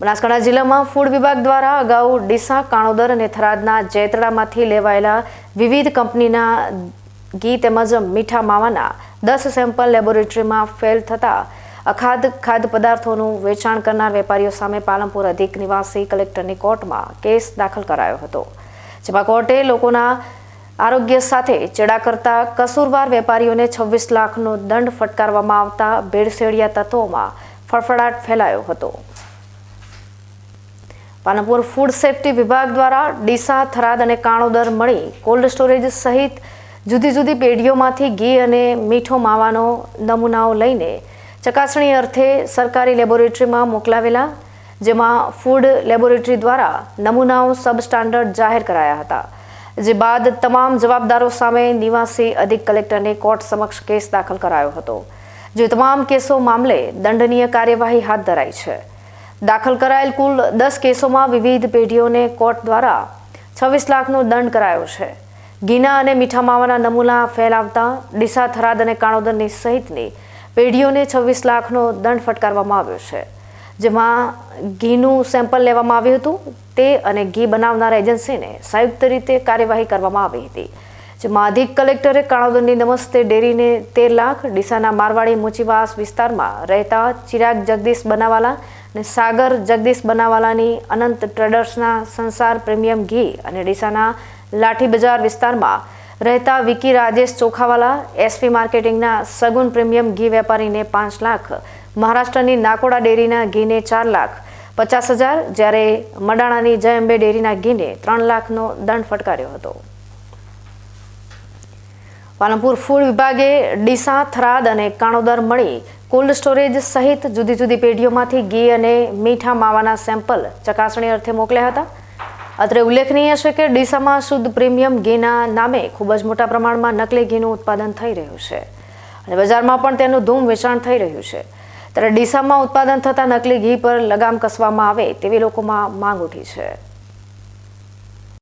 બનાસકાંઠા જિલ્લામાં ફૂડ વિભાગ દ્વારા અગાઉ ડીસા, કાણોદર અને થરાદના જેતડામાંથી લેવાયેલા વિવિધ કંપનીના ઘી તેમજ મીઠા માવાના દસ સેમ્પલ લેબોરેટરીમાં ફેલ થતા અખાદ ખાદ્ય પદાર્થોનું વેચાણ કરનાર વેપારીઓ સામે પાલનપુર અધિક નિવાસી કલેક્ટરની કોર્ટમાં કેસ દાખલ કરાયો હતો, જેમાં કોર્ટે લોકોના આરોગ્ય સાથે ચેડા કરતા કસૂરવાર વેપારીઓને છવ્વીસ લાખનો દંડ ફટકારવામાં આવતા ભેળસેળિયા તત્વોમાં ફફડાટ ફેલાયો હતો. પાલનપુર ફૂડ સેફ્ટી વિભાગ દ્વારા ડીસા, થરાદ અને કાણોદર મળી કોલ્ડ સ્ટોરેજ સહિત જુદી જુદી પેઢીઓમાંથી ઘી અને મીઠો માવાનો નમૂનાઓ લઈને ચકાસણી અર્થે સરકારી લેબોરેટરીમાં મોકલાવેલા, જેમાં ફૂડ લેબોરેટરી દ્વારા નમૂનાઓ સબ સ્ટાન્ડર્ડ જાહેર કરાયા હતા, જે બાદ તમામ જવાબદારો સામે નિવાસી અધિક કલેક્ટરને કોર્ટ સમક્ષ કેસ દાખલ કરાયો હતો, જે તમામ કેસો મામલે દંડનીય કાર્યવાહી હાથ ધરાઈ છે. દાખલ કરાયેલ કુલ દસ કેસોમાં વિવિધ પેઢીઓને કોર્ટ દ્વારા છવ્વીસ લાખનો દંડ કરાયો છે. ઘીના અને મીઠા માવાના નમૂના ફેલાવતા ડીસા થરાદ અને કાણોદરની સહિતની પેઢીઓને છવ્વીસ લાખનો દંડ ફટકારવામાં આવ્યો છે. જેમાં ઘીનું સેમ્પલ લેવામાં આવ્યું હતું. તે અને ઘી બનાવનાર એજન્સીને સંયુક્ત રીતે કાર્યવાહી કરવામાં આવી હતી. જેમાં અધિક કલેક્ટરે કાણોદરની નમસ્તે ડેરીને તેર લાખ, ડીસાના મારવાડી મુચીવાસ વિસ્તારમાં રહેતા ચિરાગ જગદીશ બનાવાલા અને સાગર જગદીશ બનાવાલાની અનંત ટ્રેડર્સના સંસાર પ્રીમિયમ ઘી અને ડીસાના લાઠી બજાર વિસ્તારમાં રહેતા વિકી રાજેશ ચોખાવાલા એસપી માર્કેટિંગના સગુન પ્રીમિયમ ઘી વેપારીને પાંચ લાખ, મહારાષ્ટ્રની નાકોડા ડેરીના ઘીને ચાર લાખ, પચાસ હજાર જ્યારે મડાણાની જય અંબે ડેરીના ઘીને ત્રણ લાખનો દંડ ફટકાર્યો હતો. પાલનપુર ફૂડ વિભાગે ડીસા, થરાદ અને કાણોદર મળી કોલ્ડ સ્ટોરેજ સહિત જુદી જુદી પેઢીઓમાંથી ઘી અને મીઠા માવાના સેમ્પલ ચકાસણી અર્થે મોકલ્યા હતા. અત્રે ઉલ્લેખનીય છે કે ડીસામાં શુદ્ધ પ્રીમિયમ ઘીના નામે ખૂબ જ મોટા પ્રમાણમાં નકલી ઘીનું ઉત્પાદન થઈ રહ્યું છે અને બજારમાં પણ તેનું ધૂમ વેચાણ થઈ રહ્યું છે. ત્યારે ડીસામાં ઉત્પાદન થતા નકલી ઘી પર લગામ કસવામાં આવે તેવી લોકોમાં માંગ ઉઠી છે.